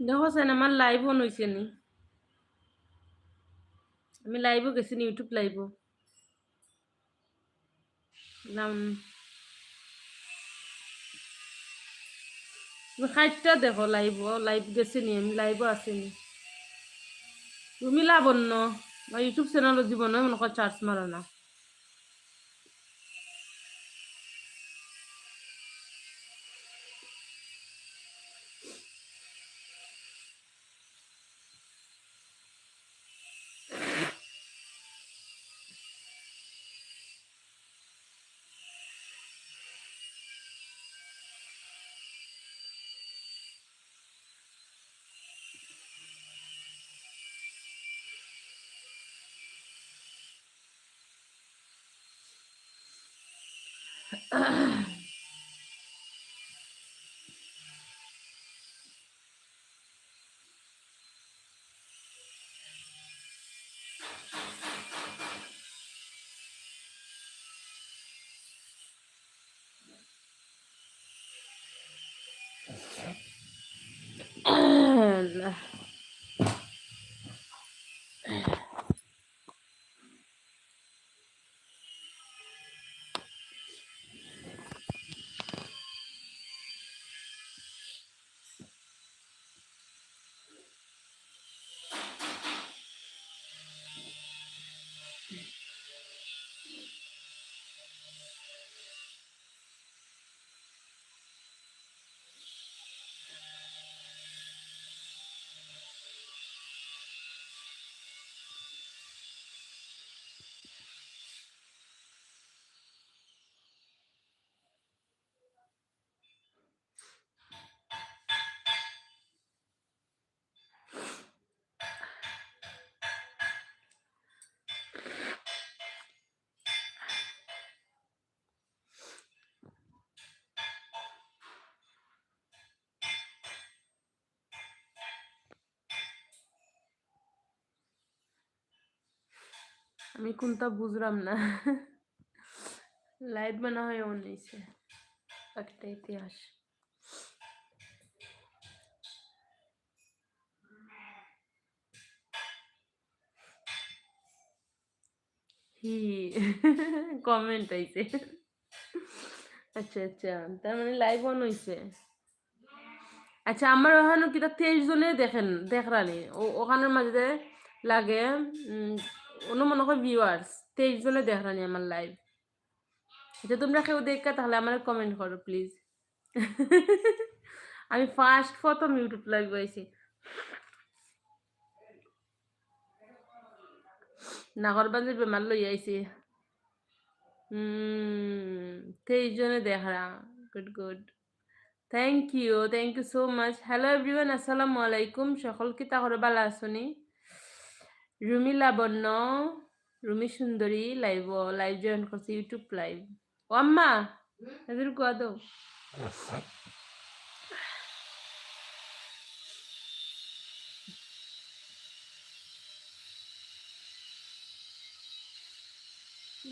দেখো সেন আমার live on হয়েছে নি? আমি লাইভও গেছি নি ইউটিউব লাইভও খাইটা দেখো লাইভ লাইভ গেছি নি, আমি লাইভও আসিনি তুমি লাবণ্য বা ইউটিউব চ্যানেলও দিব না মনে কর চার্জ মারো না। Allah. আমি কোনটা বুঝলাম না। লাইট বানা হয় অন হয়েছে একটা ইতিহাস। হি কমেন্ট আইছে। আচ্ছা আচ্ছা তার মানে লাইভ অন হয়েছে আচ্ছা আমার ওখানে কিটা তেইশ জনে দেখেন দেখরানি ওখানের মাঝে লাগে অন্য মনে হয় ভিউয়ার্স তেইশ জনে দেখরানি আমার লাইভ আচ্ছা তোমরা কেউ দেখা, তাহলে আমার কমেন্ট করো প্লিজ আমি ফার্স্ট প্রথম ইউটিউব লাইভ হয়েছি নাগরবাঞ্জের বেমার লই আইছি। হুম তেইশ জনে দেখরা good good thank you thank you so much hello everyone আসসালামু আলাইকুম। সকল কি তাহলে ভালো আসনি রুমি লাবণ্য রুমি সুন্দরী লাইভ লাইভ জয়েন করছে ইউটিউব লাইভ ও আম্মা এদের কোয়া দাও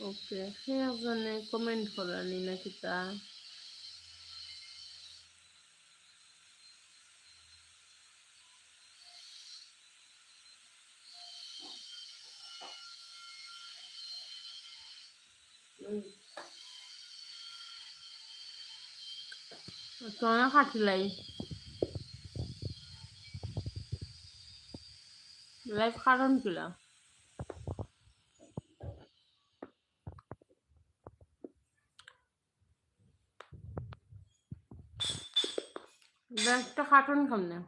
ওকে সে কমেন্ট করানি নাকি তা? তোমার কাটিলাই লাইফ কারণ কিলা? একটা কার্টুন খাম না